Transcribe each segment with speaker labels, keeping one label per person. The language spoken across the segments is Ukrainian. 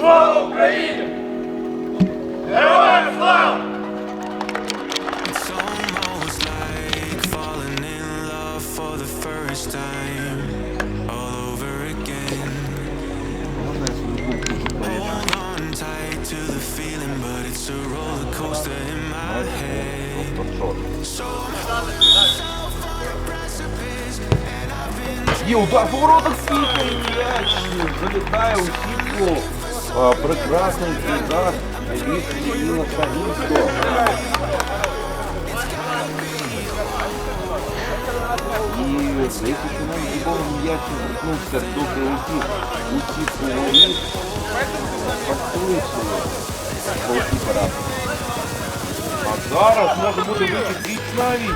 Speaker 1: Слава Україні! Героям слава!
Speaker 2: It's almost like falling in love for the first time all over again. Hold on tight to the feeling, but it's a roller coaster in my head. So I'm holding myself on a precipice, and I've been
Speaker 3: Є удар по воротах світу, м'яч залітає у сітку. А, Прекрасний удар від Ігора Сагінського. І здається, що нам дібовий м'яч звернувся до прилетів у сітку воріт. Фактуючи голкіпера. А зараз може бути вихід віч навіть.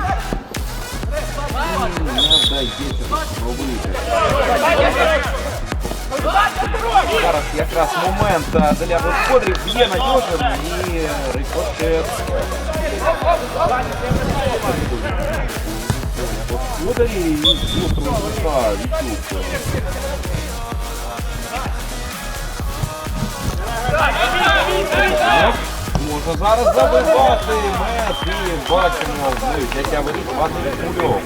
Speaker 3: Не вдається зробити. Зараз якраз момент а, для господарів б'є надіжен і рикошет. Господарі і розбива відчув. Можна зараз забивати мет і бачимо взяття воріт Вадим.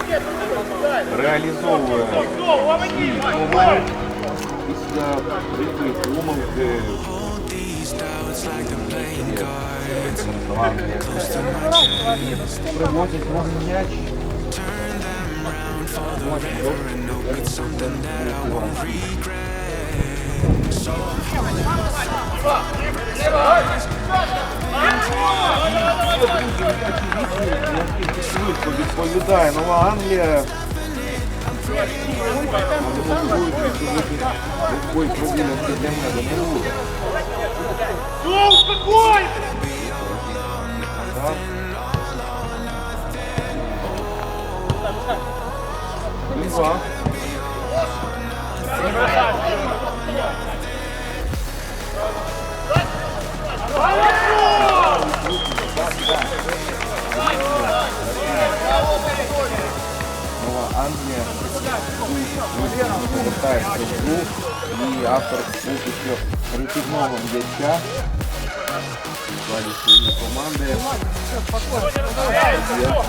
Speaker 3: Реалізовує після прикрої помилки.
Speaker 2: hold these doubts like the playing cards.
Speaker 3: Close to my chest. Приводять на м'яч.
Speaker 2: Turn them round for the river and hope it's something that I won't regret. So I'm holding myself
Speaker 3: Наскільки швидко відповідає Нова Англія. Ой, прогулянки для мене не буде.
Speaker 1: Ну, успокойся!
Speaker 3: Так. Два. Нова Англія повертається в гру і автор поки що прихідного м'яча в складі своєї команди. Є.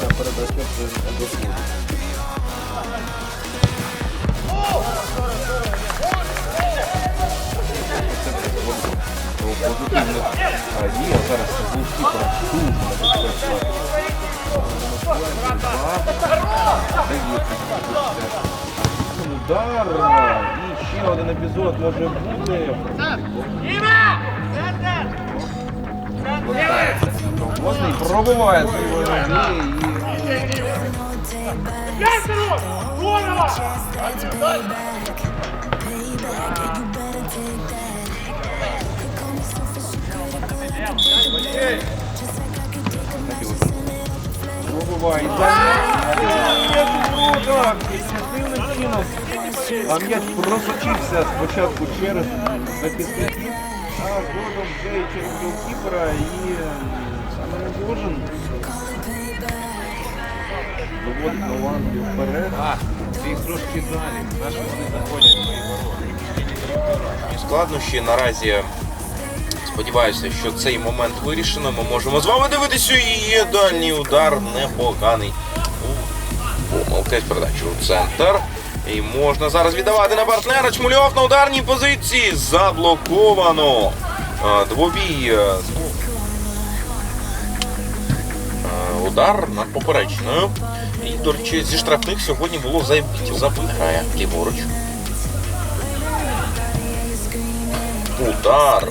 Speaker 3: Ця передача а, дій, а зараз голкіпер дуже небезпечно. Удар і ще один епізод може бути. Возний пробиває свої ноги і
Speaker 1: Пятеро!
Speaker 3: Так, дивним. А м'яч просочився спочатку через захисників, а згодом вже і через голкіпера і саме Надіжин виводить Голландію вперед.
Speaker 4: Їх трошки далі, наш вони заходять
Speaker 5: складнощі. Наразі сподіваюся, що цей момент вирішено. Ми можемо з вами дивитися. Є дальній удар непоганий. Помилка з передачі у центр. І можна зараз віддавати на партнера. Чмульов на ударній позиції. Заблоковано. Двобій. е, Е, Удар над поперечною. І, до речі, зі штрафних сьогодні було забиття. Забирає ліворуч. Удар.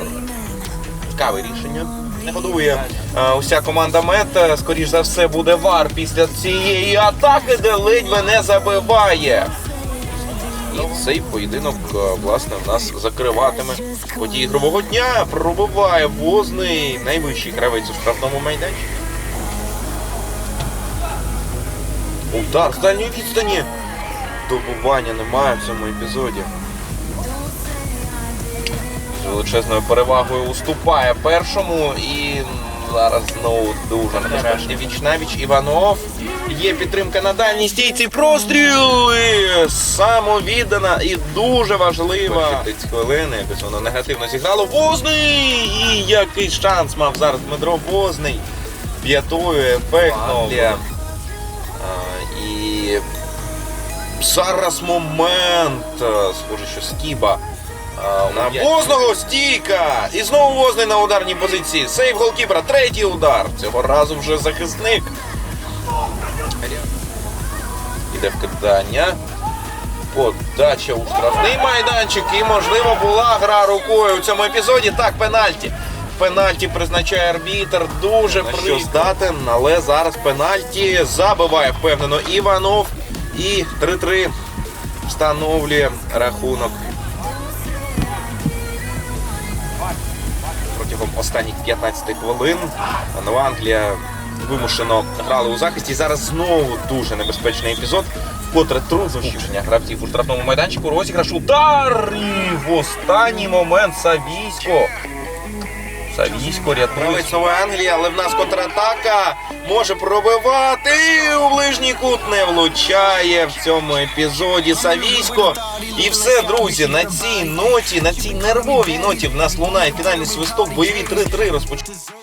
Speaker 5: Цікаве рішення. Не годує е, уся команда мет. Скоріш за все буде вар після цієї атаки, де ледве не забиває. І цей поєдинок, е, власне, в нас закриватиме події ігрового дня. Пробиває возний найвищий гравець у штрафному майданчику. Удар з дальньої відстані. Добування немає в цьому епізоді. Величезною перевагою уступає першому і
Speaker 3: зараз знову дуже небезпечний віч навіч Іванов. Є підтримка на дальній стійці. Простріл! І Самовіддана і дуже важлива. 30 хвилин, якось воно негативно зіграло. Возний! І який шанс мав зараз Дмитро Возний. П'ятою ефектно. І зараз момент. Схоже, що Скіба. Возного стійка! І знову Возний на ударній позиції. Сейв голкіпера, третій удар. Цього разу вже захисник. Іде вкидання. Подача у штрафний майданчик. І, можливо, була гра рукою у цьому епізоді. Так, пенальті. Пенальті призначає арбітр. Дуже що здатен, але зараз пенальті забиває впевнено Іванов. І 3-3 встановлює рахунок. Протягом останніх 15 хвилин Нова Англія вимушено грали у захисті. Зараз знову дуже небезпечний епізод. Вкотре труднощення гравців у штрафному майданчику. Розіграш удар і в останній момент Савійсько. Савійсько рятує. Гравець Нової Англії, але в нас контратака може пробивати. І у ближній кут не влучає в цьому епізоді Савійсько. І все, друзі, на цій ноті, на цій нервовій ноті в нас лунає фінальний свисток. Бойові 3-3 розпочали.